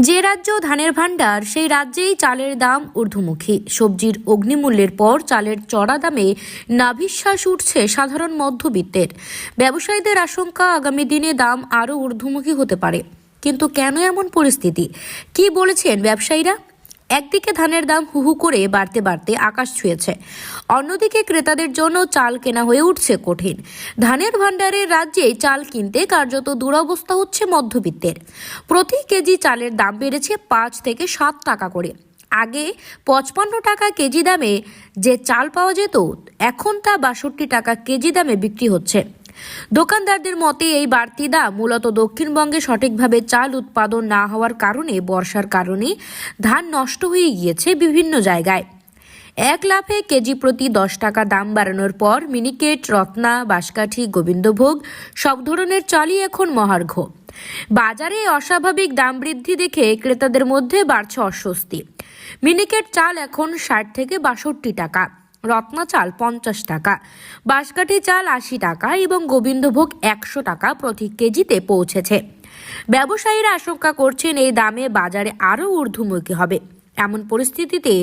যে রাজ্য ধানের ভাণ্ডার, সেই রাজ্যেই চালের দাম ঊর্ধ্বমুখী। সবজির অগ্নিমূল্যের পর চালের চড়া দামে নাভিশ্বাস উঠছে সাধারণ মধ্যবিত্তের। ব্যবসায়ীদের আশঙ্কা, আগামী দিনে দাম আরও ঊর্ধ্বমুখী হতে পারে। কিন্তু কেন এমন পরিস্থিতি? কি বলেছেন ব্যবসায়ীরা? একদিকে ধানের দাম হুহু করে বাড়তে বাড়তে আকাশ ছুঁয়েছে। অন্যদিকে ক্রেতাদের জন্য চাল কেনা হয়ে উঠছে কঠিন। ধানের ভাণ্ডারের রাজ্যে চাল কিনতে কার্যত দুরবস্থা হচ্ছে মধ্যবিত্তের। প্রতি কেজি চালের দাম বেড়েছে পাঁচ থেকে সাত টাকা করে। আগে পঁচপান্ন টাকা কেজি দামে যে চাল পাওয়া যেত, এখন তা বাষট্টি টাকা কেজি দামে বিক্রি হচ্ছে। দোকানদারদের মতে, এই বাড়তি দাম মূলত দক্ষিণবঙ্গে সঠিকভাবে চাল উৎপাদন না হওয়ার কারণে, বর্ষার কারণে ধান নষ্ট হয়ে গিয়েছে বিভিন্ন জায়গায়। এক লাফে কেজি প্রতি দশ টাকা দাম বাড়ানোর পর মিনিকেট, রত্না, বাঁশকাঠি, গোবিন্দভোগ সব ধরনের চালই এখন মহার্ঘ। বাজারে অস্বাভাবিক দাম বৃদ্ধি দেখে ক্রেতাদের মধ্যে বাড়ছে অস্বস্তি। মিনিকেট চাল এখন ষাট থেকে বাষট্টি টাকা। রত্না চাল পঞ্চাশ টাকা, বাঁশকাঠি চাল আশি টাকা এবং গোবিন্দভোগ একশো টাকা প্রতি কেজিতে পৌঁছেছে। ব্যবসায়ীরা আশঙ্কা করছেন এই দামে বাজারে আরও ঊর্ধ্বমুখী হবে। এমন পরিস্থিতিতে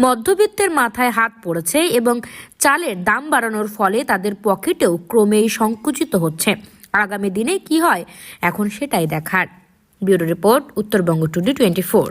মধ্যবিত্তের মাথায় হাত পড়েছে এবং চালের দাম বাড়ানোর ফলে তাদের পকেটেও ক্রমেই সংকুচিত হচ্ছে। আগামী দিনে কি হয়, এখন সেটাই দেখার। Bureau report, Uttarbanga today twenty four.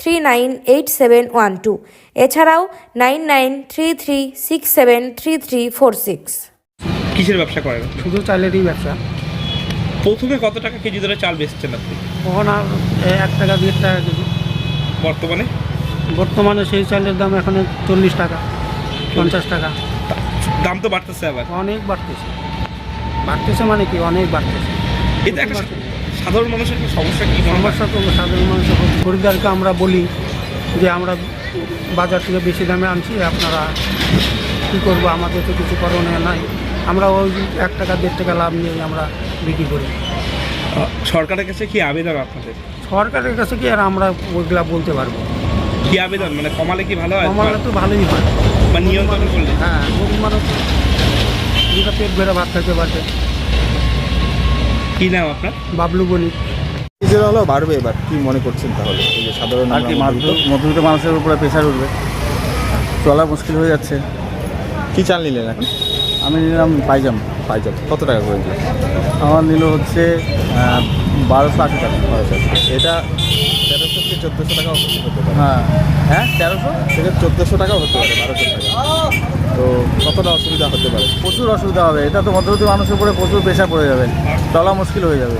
three nine eight seven one two এছাড়াও nine nine three three six seven three three four six কিসের ব্যবসা করেন? শুধু চালেরই ব্যবসা। প্রথমে কত টাকা কেজি ধরে চাল বেচছেন আপনি? কখন আর এক টাকা দেড় টাকা কেজি। বর্তমানে? বর্তমানে সেই চালের দাম এখন চল্লিশ টাকা পঞ্চাশ টাকা। দাম তো বাড়তেছে আবার। অনেক বাড়তেছে। বাড়তেছে মানে কি? অনেক বাড়তেছে। এটা একটা সাধারণ মানুষের সমস্যা কি সমস্যা তো সাধারণ মানুষের। খরিদ্দারকে আমরা বলি যে আমরা বাজার থেকে বেশি দামে আনছি আপনারা কী করব? আমাদের তো কিছু করণীয় নাই। আমরা ওই এক টাকা দেড় টাকা লাভ নিয়ে আমরা বিক্রি করি। সরকারের কাছে কি আবেদন আপনাদের? সরকারের কাছে কি আর আমরা ওইগুলা বলতে পারব? কি আবেদন? মানে কমালে কি ভালো হয়? কমালে তো ভালোই হয়। বা নিয়ন্ত্রণ করলে? হ্যাঁ গরিব মানুষ পেট ভরে ভাত খেতে পারবে। কি নাম আপনার? বাবলু বণিক। ডিজেল হলো বাড়বে এবার কি মনে করছেন তাহলে? এই যে সাধারণ আর কি মধ্যবিত্ত। মানুষের উপরে প্রেশার উঠবে। চলা মুশকিল হয়ে যাচ্ছে। কি চাল নিলেন এখন? আমি নিলাম পাইজাম পাইজাম কত টাকা করে দিলেন আমার নিল হচ্ছে বারোশো আশি টাকা। এটা তেরোশো থেকে চোদ্দোশো টাকাও হতে পারে? হ্যাঁ। হ্যাঁ? তেরোশো? থেকে চোদ্দোশো টাকাও হতে পারে বারোশো টাকা। তো কতটা অসুবিধা হতে পারে? প্রচুর অসুবিধা হবে। এটা তো মধ্যবর্তী মানুষের উপরে প্রচুর পেশা পড়ে যাবে। চলা মুশকিল হয়ে যাবে।